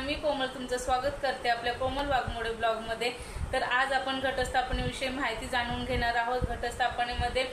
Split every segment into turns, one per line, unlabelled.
मी कोमल तुमचं स्वागत करते आपल्या कोमल वाघमोडे ब्लॉगमध्ये तर आज आपण घटस्थापनेविषयी माहिती जाणून घेणार आहोत. घटस्थापनेमध्ये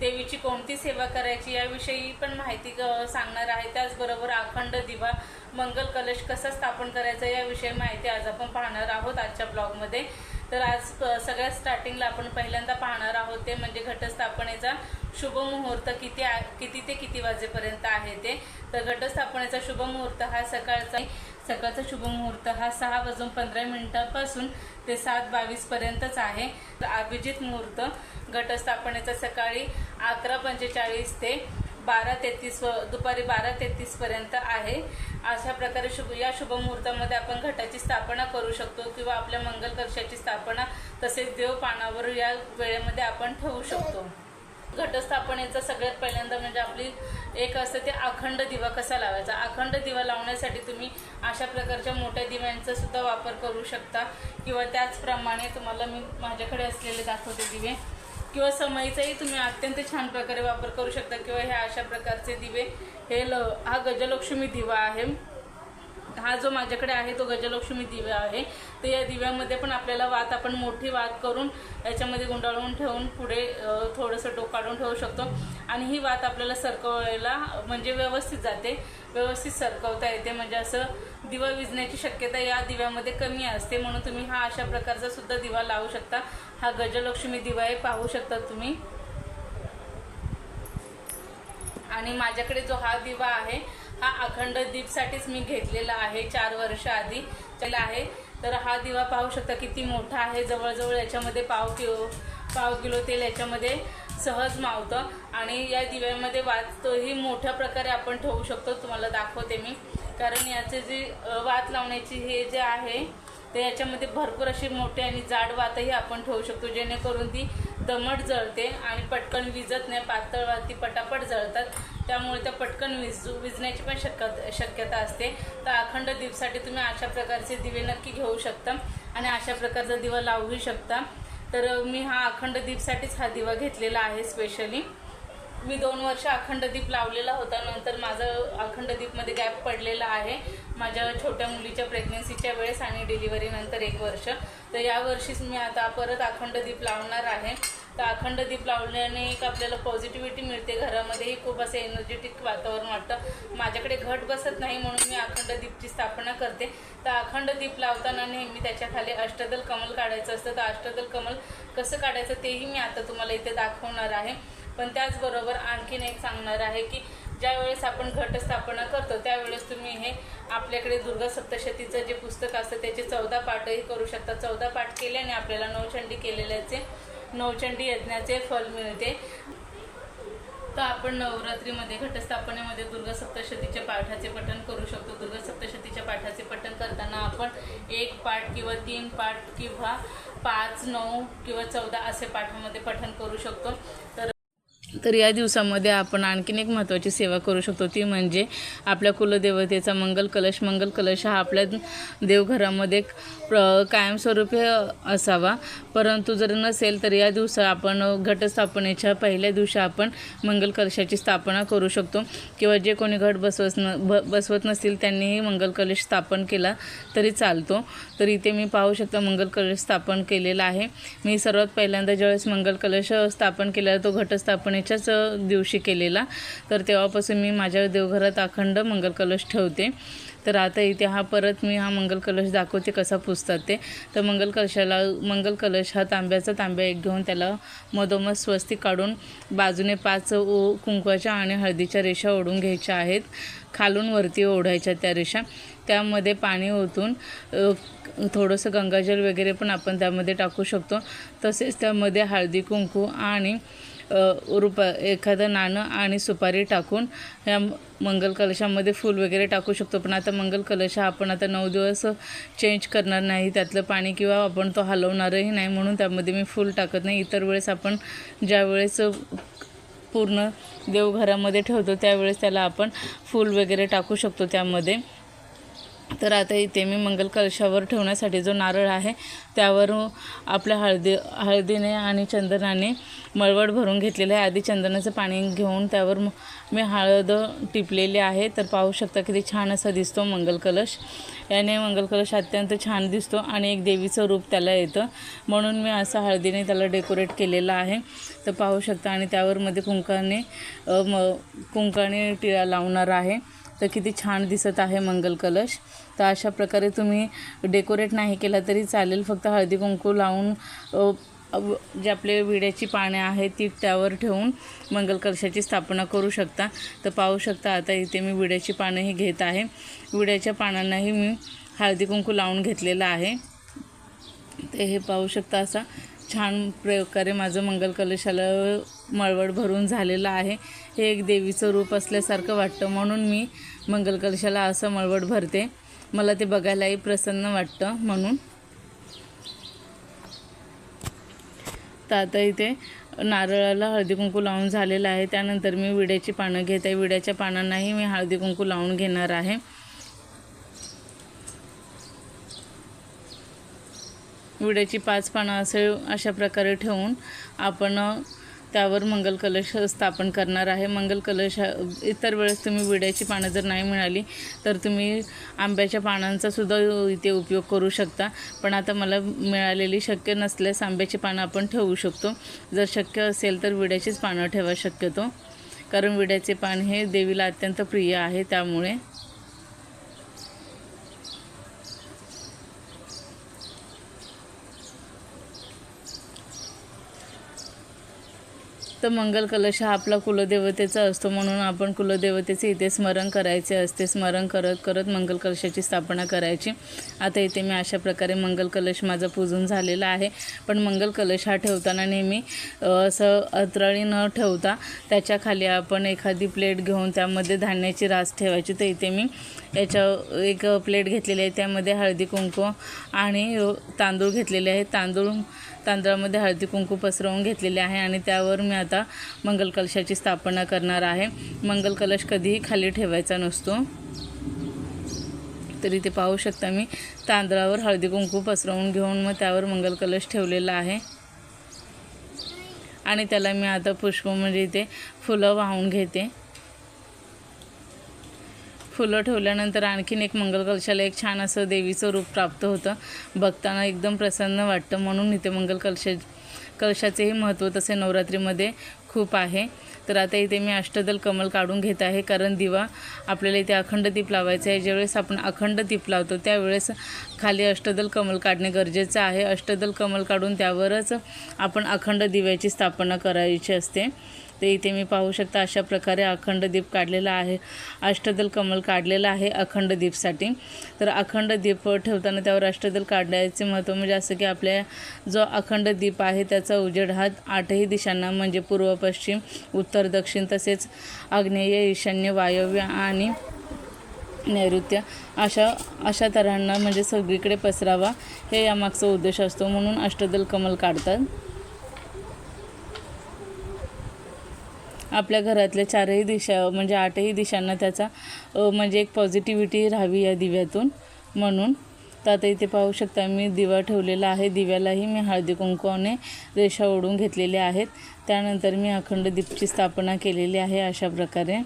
देवीची कोणती सेवा करायची याविषयी पण माहिती सांगणार आहे. त्याचबरोबर अखंड दिवा मंगल कलश कसा स्थापन करायचा याविषयी माहिती आज आपण पाहणार आहोत आजच्या ब्लॉगमध्ये तर आज सगळ्यात स्टार्टिंगला आपण पहिल्यांदा पाहणार आहोत ते म्हणजे घटस्थापनेचा शुभ मुहूर्त किती किती ते किती वाजेपर्यंत आहे ते. तर घटस्थापनेचा शुभ मुहूर्त हा सकाळचा सकाळचा शुभ मुहूर्त हा सहा वाजून पंधरा मिनिटापासून ते सात बावीस पर्यंतच आहे. तर अभिजित मुहूर्त घटस्थापनेचा सकाळी अकरा पंचेचाळीस ते बारा तेहतीस व दुपारी बारा तेहतीस पर्यंत आहे. अशा प्रकारे शुभ या शुभ मुहूर्तामध्ये आपण घटाची स्थापना करू शकतो किंवा आपल्या मंगल स्थापना तसेच देव पानावर या वेळेमध्ये आपण ठेवू शकतो. घटस्थापनेचा सगळ्यात पहिल्यांदा म्हणजे आपली एक असते ते अखंड दिवा कसा लावायचा? अखंड दिवा लावण्यासाठी तुम्ही अशा प्रकारच्या मोठ्या दिव्यांचा सुद्धा वापर करू शकता. किंवा त्याचप्रमाणे तुम्हाला मी माझ्याकडे असलेले दाखवते दिवे. किंवा समईचाही तुम्ही अत्यंत छान प्रकारे वापर करू शकता. किंवा ह्या अशा प्रकारचे दिवे हे ल हा गजलक्ष्मी दिवा आहे. हा जो माझ्याकडे आहे तो गजलक्ष्मी दिवा आहे. तर या दिव्यामध्ये पण आपल्याला वात आपण मोठी वात करून याच्यामध्ये गुंडाळून ठेवून पुढे थोडंसं टोक काढून ठेवू शकतो. आणि ही वात आपल्याला सरकवायला म्हणजे व्यवस्थित जाते. व्यवस्थित सरकवता येते. म्हणजे असं दिवा विजण्याची शक्यता या दिव्यामध्ये कमी असते. म्हणून तुम्ही हा अशा प्रकारचा सुद्धा दिवा लावू शकता. हा गजलक्ष्मी दिवा आहे पाहू शकता तुम्ही. आणि माझ्याकडे जो हा दिवा आहे हा अखंड दीपसाठीच मी घेतलेला आहे चार वर्ष आधी त्याला आहे. तर हा दिवा पाहू शकता किती मोठा आहे. जवळजवळ याच्यामध्ये पाव किलो पाव किलो तेल याच्यामध्ये सहज मावतं. आणि या दिव्यामध्ये वाचतोही मोठ्या प्रकारे आपण ठेवू शकतो. तुम्हाला दाखवते मी. कारण याचे जे वात लावण्याची हे जे आहे ते याच्यामध्ये भरपूर अशी मोठी आणि जाड वातही आपण ठेवू शकतो. जेणेकरून ती दमट जळते आणि पटकन विजत नाही पातळ वाती पटापट जळतात. त्यामुळे त्या पटकन विजू विजण्याची पण शक्य शक्यता असते. तर अखंड दीपसाठी तुम्ही अशा प्रकारचे दिवे नक्की घेऊ शकता आणि अशा प्रकारचा दिवा लावूही शकता. तर मी हा अखंड दीपसाठीच हा दिवा घेतलेला आहे स्पेशली मी दोन वर्ष अखंड दीप लावलेला होता. नंतर माझं अखंड दीपमध्ये गॅप पडलेला आहे. माझ्या छोट्या मुलीच्या प्रेग्नन्सीच्या वेळेस आणि डिलिव्हरी नंतर एक वर्ष. तर या वर्षीच मी आता परत अखंड दीप लावणार आहे. तर अखंड दीप लावल्याने एक आपल्याला पॉझिटिव्हिटी मिळते. घरामध्येही खूप असं एनर्जेटिक वातावरण वाटतं. माझ्याकडे घट बसत नाही म्हणून मी अखंड दीपची स्थापना करते. तर अखंड दीप लावताना नेहमी त्याच्याखाली अष्टदल कमल काढायचं असतं. तर अष्टदल कमल कसं काढायचं तेही मी आता तुम्हाला इथे दाखवणार आहे. पण त्याचबरोबर आणखीन एक सांगणार आहे की ज्या वेळेस आपण घटस्थापना करतो त्यावेळेस तुम्ही हे आपल्याकडे दुर्गा सप्तशतीचं जे पुस्तक असतं त्याचे चौदा पाठही करू शकता. चौदा पाठ केल्याने आपल्याला नवचंडी केलेल्याचे नवचंडी यज्ञाचे फल मिळते. तर आपण नवरात्रीमध्ये घटस्थापनेमध्ये दुर्गा सप्तशतीच्या पाठाचे पठण करू शकतो. दुर्गा सप्तशतीच्या पाठाचे पठण करताना आपण एक पाठ किंवा तीन पाठ किंवा पाच नऊ किंवा चौदा असे पाठामध्ये पठण करू शकतो. तर तर या दिवसामध्ये आपण आणखीन एक महत्त्वाची सेवा करू शकतो. ती म्हणजे आपल्या कुलदेवतेचा मंगल कलश. मंगल कलश हा आपल्या देवघरामध्ये प्र कायमस्वरूपी असावा. परंतु जर नसेल तर या दिवसा आपण घटस्थापनेच्या पहिल्या दिवशी आपण मंगल कलशाची स्थापना करू शकतो. किंवा जे कोणी घट बसवत न ब बसवत नसतील त्यांनीही मंगल कलश स्थापन केला तरी चालतो. तर इथे मी पाहू शकता मंगल कलश स्थापन केलेला आहे. मी सर्वात पहिल्यांदा ज्यावेळेस मंगल कलश स्थापन केला तो घटस्थापने घटस्थापनेच्याच दिवशी केलेला. तर तेव्हापासून मी माझ्या देवघरात अखंड मंगल कलश ठेवते. तर आता इथे हा परत मी हा मंगल कलश दाखवते कसा पुजतात ते. तर मंगल कलशाला मंगल कलश हा तांब्याचा तांब्या एक घेऊन त्याला मधोमध स्वस्ती काढून बाजूने पाच ओ कुंकवाच्या आणि हळदीच्या रेषा ओढून घ्यायच्या आहेत. खालून वरती ओढायच्या त्या रेषा. त्यामध्ये पाणी ओतून थोडंसं गंगाजल वगैरे पण आपण त्यामध्ये टाकू शकतो. तसेच त्यामध्ये हळदी कुंकू आणि रुपा एखादं नाणं आणि सुपारी टाकून ह्या मंगल कलशामध्ये फूल वगैरे टाकू शकतो. पण आता मंगल कलश हा आपण आता नऊ दिवस चेंज करणार नाही. त्यातलं पाणी किंवा आपण तो हलवणारही नाही म्हणून त्यामध्ये मी फूल टाकत नाही. इतर वेळेस आपण ज्या वेळेस पूर्ण देवघरामध्ये ठेवतो त्यावेळेस त्याला आपण फूल वगैरे टाकू शकतो त्यामध्ये. तर आता इथे मी मंगल कलशावर ठेवण्यासाठी जो नारळ आहे त्यावर आपल्या हळदी हळदीने आणि चंदनाने मळवड भरून घेतलेलं आहे. आधी चंदनाचं पाणी घेऊन त्यावर मी हळद टिपलेली आहे. तर पाहू शकता किती छान असा दिसतो मंगल कलश. याने मंगल कलश अत्यंत छान दिसतो आणि एक देवीचं रूप त्याला येतं. म्हणून मी असं हळदीने त्याला डेकोरेट केलेलं आहे. तर पाहू शकता आणि त्यावर मध्ये कुंकाने म कुंकाने टिळा लावणार आहे. तर किती छान दिसत आहे मंगल कलश. तर अशा प्रकारे तुम्ही डेकोरेट नाही केला तरी चालेल. फक्त हळदी कुंकू लावून जे आपले विड्याची पाने आहेत ती त्यावर ठेवून मंगल कलशाची स्थापना करू शकता. तर पाहू शकता आता इथे मी विड्याची पानंही घेत आहे. विड्याच्या पानांनाही मी हळदी कुंकू लावून घेतलेलं आहे. ते हे पाहू शकता असा छान प्रकारे माझं मंगल कलशाला मळवट भरून झालेलं आहे. हे एक देवीचं रूप असल्यासारखं वाटतं. म्हणून मी मंगलकलशाला असं मळवट भरते. मला ते बघायलाही प्रसन्न वाटतं म्हणून. तर आता इथे नारळाला हळदी कुंकू लावून झालेलं आहे. त्यानंतर मी विड्याची पानं घेत आहे. विड्याच्या पानांनाही मी हळदी कुंकू लावून घेणार आहे. विड्याची पाच पानं असे अशा प्रकारे ठेवून आपण त्यावर मंगल कलश स्थापन करणार आहे. मंगल कलश इतर वेळेस तुम्ही विड्याची पानं जर नाही मिळाली तर तुम्ही आंब्याच्या पानांचा सुद्धा इथे उपयोग करू शकता. पण आता मला मिळालेली शक्य नसल्यास आंब्याची पानं आपण ठेवू शकतो. जर शक्य असेल तर विड्याचीच पानं ठेवा शक्यतो. कारण विड्याचे पान हे देवीला अत्यंत प्रिय आहे त्यामुळे तर मंगल कलश हा आपला कुलदेवतेचा असतो म्हणून आपण कुलदेवतेचे इथे स्मरण करायचे असते. स्मरण करत करत मंगल कलशाची स्थापना करायची. आता इथे मी अशा प्रकारे मंगल कलश माझा पूजून झालेला आहे. पण मंगल कलश हा ठेवताना नेहमी असं अतराळी न ठेवता त्याच्याखाली आपण एखादी प्लेट घेऊन त्यामध्ये धान्याची रास ठेवायची. तर इथे मी याच्या एक प्लेट घेतलेली आहे. त्यामध्ये हळदी कुंकू आणि तांदूळ घेतलेले आहे. तांदूळ तांदळामध्ये हळदी कुंकू पसरवून घेतलेले आहे आणि त्यावर मी आता मंगल कलशाची स्थापना करणार आहे. मंगल कलश कधीही खाली ठेवायचा नसतो. तर इथे पाहू शकता मी. तांदळावर हळदी कुंकू पसरवून घेऊन मग त्यावर मंगल कलश ठेवलेला आहे. आणि त्याला मी आता पुष्प म्हणजे इथे फुलं वाहून घेते. फुलं ठेवल्यानंतर आणखीन एक मंगल कलशाला एक छान असं देवीचं रूप प्राप्त होतं. बघताना एकदम प्रसन्न वाटतं. म्हणून इथे मंगल कलशा कलशाचेही महत्त्व तसे नवरात्रीमध्ये खूप आहे. तर आता इथे मी अष्टदल कमल काढून घेत आहे. कारण दिवा आपल्याला इथे अखंड दीप लावायचा आहे. ज्यावेळेस आपण अखंड दीप लावतो त्यावेळेस खाली अष्टदल कमल काढणे गरजेचं आहे. अष्टदल कमल काढून त्यावरच आपण अखंड दिव्याची स्थापना करायची असते. ते इथे मी पाहू शकता अशा प्रकारे अखंड दीप काढलेला आहे. अष्टदल कमल काढलेला आहे अखंड दीपसाठी. तर अखंड दीप ठेवताना त्यावर अष्टदल काढण्याचे महत्त्व म्हणजे असं की आपल्या जो अखंड दीप आहे त्याचा उजेड हा आठही दिशांना म्हणजे पूर्व पश्चिम उत्तर दक्षिण तसेच आग्नेय ईशान्य वायव्य आणि नैऋत्य अशा अशा तऱ्हांना म्हणजे सगळीकडे पसरावा हे यामागचा उद्देश असतो. म्हणून अष्टदल कमल काढतात. आपल्या घरातल्या चारही दिशा म्हणजे आठही दिशांना त्याचा म्हणजे एक पॉझिटिव्हिटी राहावी या दिव्यातून. म्हणून तर आता इथे पाहू शकता मी दिवा ठेवलेला आहे. दिव्यालाही मी हळदी कुंकवाने रेषा ओढून घेतलेल्या आहेत. त्यानंतर मी अखंड दीपची स्थापना केलेली आहे अशा प्रकारे.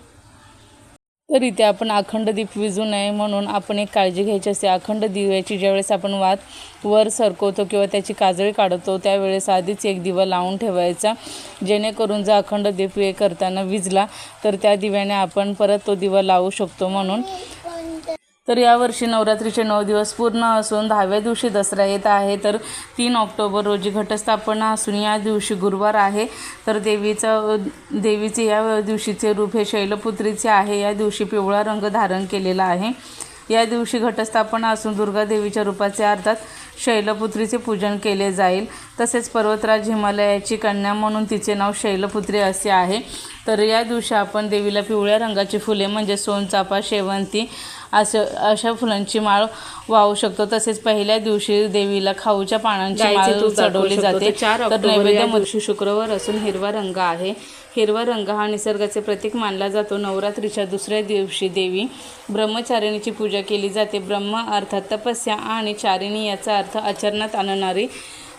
तर इथे आपण अखंड दीप विजू नये म्हणून आपण एक काळजी घ्यायची असते. अखंड दिव्याची ज्यावेळेस आपण वात वर सरकवतो किंवा त्याची काजळी काढतो त्यावेळेस आधीच एक दिवा लावून ठेवायचा. जेणेकरून जर अखंड दीप हे करताना विजला तर त्या दिव्याने आपण परत तो दिवा लावू शकतो म्हणून. तर यावर्षी नवरात्रीचे नऊ दिवस पूर्ण असून दहाव्या दिवशी दसरा येत आहे. तर तीन ऑक्टोबर रोजी घटस्थापना असून या दिवशी गुरुवार आहे. तर देवीचं देवीचे या दिवशीचे रूप हे शैलपुत्रीचे आहे. या दिवशी पिवळा रंग धारण केलेला आहे. या दिवशी घटस्थापना असून दुर्गा देवीच्या रूपाचे अर्थात शैलपुत्रीचे पूजन केले जाईल. तसेच पर्वतराज हिमालयाची कन्या म्हणून तिचे नाव शैलपुत्री असे आहे. तर या दिवशी आपण देवीला पिवळ्या रंगाची फुले म्हणजे सोनचाफा शेवंती असं अशा फुलांची माळ वाहू शकतो. तसेच पहिल्या दिवशी देवीला खाऊच्या पानांची माळ चढवली. जाते.
तर
नैवेद्य शुक्रवार असून हिरवा रंग आहे. हिरवा रंग हा निसर्गाचे प्रतीक मानला जातो. नवरात्रीच्या दुसऱ्या दिवशी देवी ब्रह्मचारिणीची पूजा केली जाते. ब्रह्म अर्थात तपस्या आणि चारिणी याचा अर्थ आचरणात आणणारी.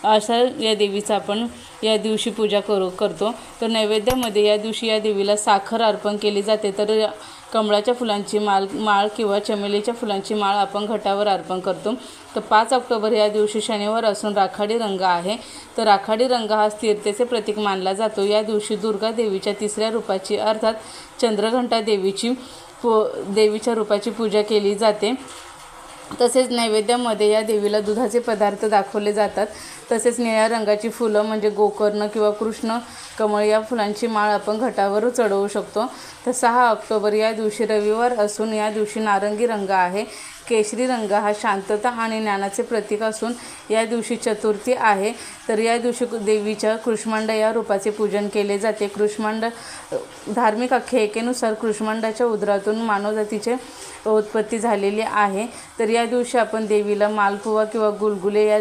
अशा या देवीचा आपण या दिवशी पूजा करू करतो. तर नैवेद्यामध्ये या दिवशी या देवीला साखर अर्पण केली जाते. तर कमळाच्या फुलांची माळ माळ किंवा चमेलीच्या फुलांची माळ आपण घटावर अर्पण करतो. तर पाच ऑक्टोबर या दिवशी शनिवार असून राखाडी रंग आहे. तर राखाडी रंग हा स्थिरतेचे प्रतीक मानला जातो. या दिवशी दुर्गा देवीच्या तिसऱ्या रूपाची अर्थात चंद्रघंटा देवीची पू देवीच्या रूपाची पूजा केली जाते. तसेच नैवेद्यामध्ये या देवीला दुधाचे पदार्थ दाखवले जातात. तसेच निळ्या रंगाची फुलं म्हणजे गोकर्ण किंवा कृष्ण कमळ या फुलांची माळ आपण घटावर चढवू शकतो. तर सहा ऑक्टोबर या दिवशी रविवार असून या दिवशी नारंगी रंग आहे. केशरी रंग हा शांतता आणि ज्ञानाचे प्रतीक असून या दिवशी चतुर्थी आहे. तर या दिवशी देवीच्या कृष्मांड या रूपाचे पूजन केले जाते. कृष्मांड धार्मिक आख्यायिकेनुसार कृष्मांडाच्या उदरातून मानवजातीचे उत्पत्ती झालेली आहे. तर या दिवशी आपण देवीला मालपुवा किंवा गुलगुले या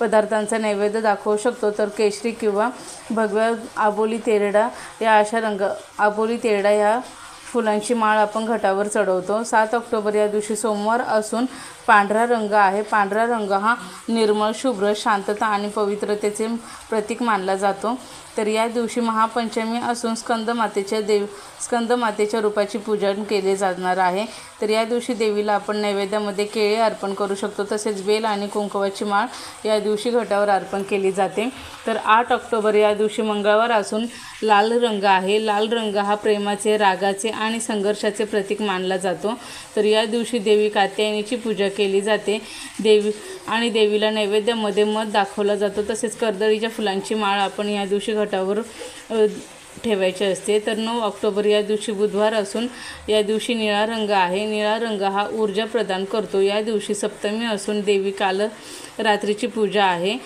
पदार्थांचा नैवेद्य दाखवू शकतो. तर केशरी किंवा भगव्या आबोली तेरडा या अशा रंग आबोली तेरडा या फुलांची माळ आपण घटावर चढवतो. सात ऑक्टोबर या दिवशी सोमवार असून पांढरा रंग आहे. पांढरा रंग हा निर्मळ शुभ्र शांतता आणि पवित्रतेचे प्रतीक मानला जातो. तर या दिवशी महापंचमी असून स्कंदमातेच्या देव स्कंदमातेच्या रूपाची पूजन केले जाणार आहे. तर या दिवशी देवीला आपण नैवेद्यामध्ये केळे अर्पण करू शकतो. तसेच बेल आणि कुंकवाची माळ या दिवशी घटावर अर्पण केली जाते. तर आठ ऑक्टोबर या दिवशी मंगळवार असून लाल रंग आहे. लाल रंग हा प्रेमाचे रागाचे आणि संघर्षाचे प्रतीक मानला जातो. तर या दिवशी देवी कात्यायनीची पूजा केली जाते. देवी आणि देवीला नैवेद्यामध्ये मध दाखवला जातो. तसेच कर्दळीच्या फुलांची माळ आपण या दिवशी घटावर ठेवायचे असते. तर नऊ ऑक्टोबर या दिवशी बुधवार असून या दिवशी निळा रंग आहे. निळा रंग हा ऊर्जा प्रदान करतो. या दिवशी सप्तमी असून देवी काल रात्रीची पूजा आहे.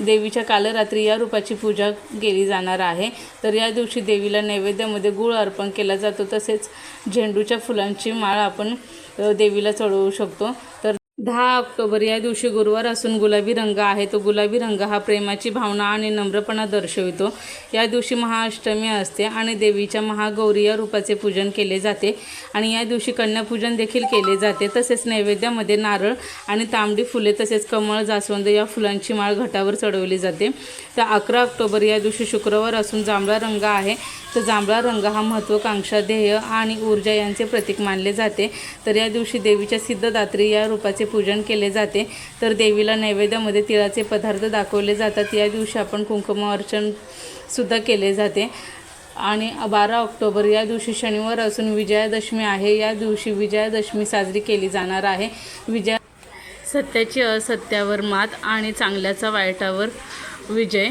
देवीच्या कालरात्री या रूपाची पूजा केली जाणार आहे. तर या दिवशी देवीला नैवेद्यामध्ये गुळ अर्पण केला जातो. तसेच झेंडूच्या फुलांची माळ आपण देवीला चढवू शकतो. तर दहा ऑक्टोबर या दिवशी गुरुवार असून गुलाबी रंग आहे. तो गुलाबी रंग हा प्रेमाची भावना आणि नम्रपणा दर्शवितो. या दिवशी महाअष्टमी असते आणि देवीच्या महागौरी या रूपाचे पूजन केले जाते आणि या दिवशी कन्यापूजन देखील केले जाते. तसेच नैवेद्यामध्ये नारळ आणि तांबडी फुले तसेच कमळ जास्वंद या फुलांची माळ घटावर चढवली जाते. तर अकरा ऑक्टोबर या दिवशी शुक्रवार असून जांभळा रंग आहे. तर जांभळा रंग हा महत्त्वाकांक्षा ध्येय आणि ऊर्जा यांचे प्रतीक मानले जाते. तर या दिवशी देवीच्या सिद्धदात्री या रूपाचे पूजन पूजन केले जाते. तर देवीला नैवेद्यामध्ये तिळाचे पदार्थ दाखवले जातात. या दिवशी आपण कुंकुम अर्चन सुद्धा केले जाते. आणि बारा ऑक्टोबर या दिवशी शनिवार असून विजयादशमी आहे. या दिवशी विजयादशमी साजरी केली जाणार आहे. विजया सत्याची असत्यावर मात आणि चांगल्याचा वाईटावर विजय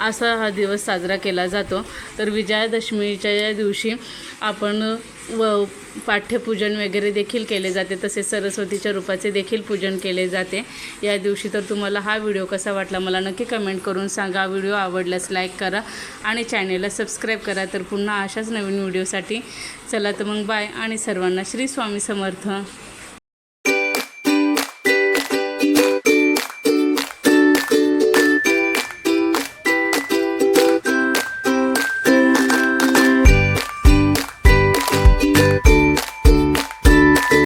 असा हा दिवस साजरा केला जातो. तर विजयादशमीच्या या दिवशी आपण व पाठ्यपूजन वगैरे देखील केले जाते. तसेच सरस्वतीच्या रूपाचे देखील पूजन केले जाते. या दिवशी तर तुम्हाला हा व्हिडिओ कसा वाटला मला नक्की कमेंट करून सांगा. व्हिडिओ आवडल्यास लाईक करा आणि चॅनेलला सबस्क्राईब करा. तर पुन्हा अशाच नवीन व्हिडिओसाठी चला तर मग बाय. आणि सर्वांना श्री स्वामी समर्थ.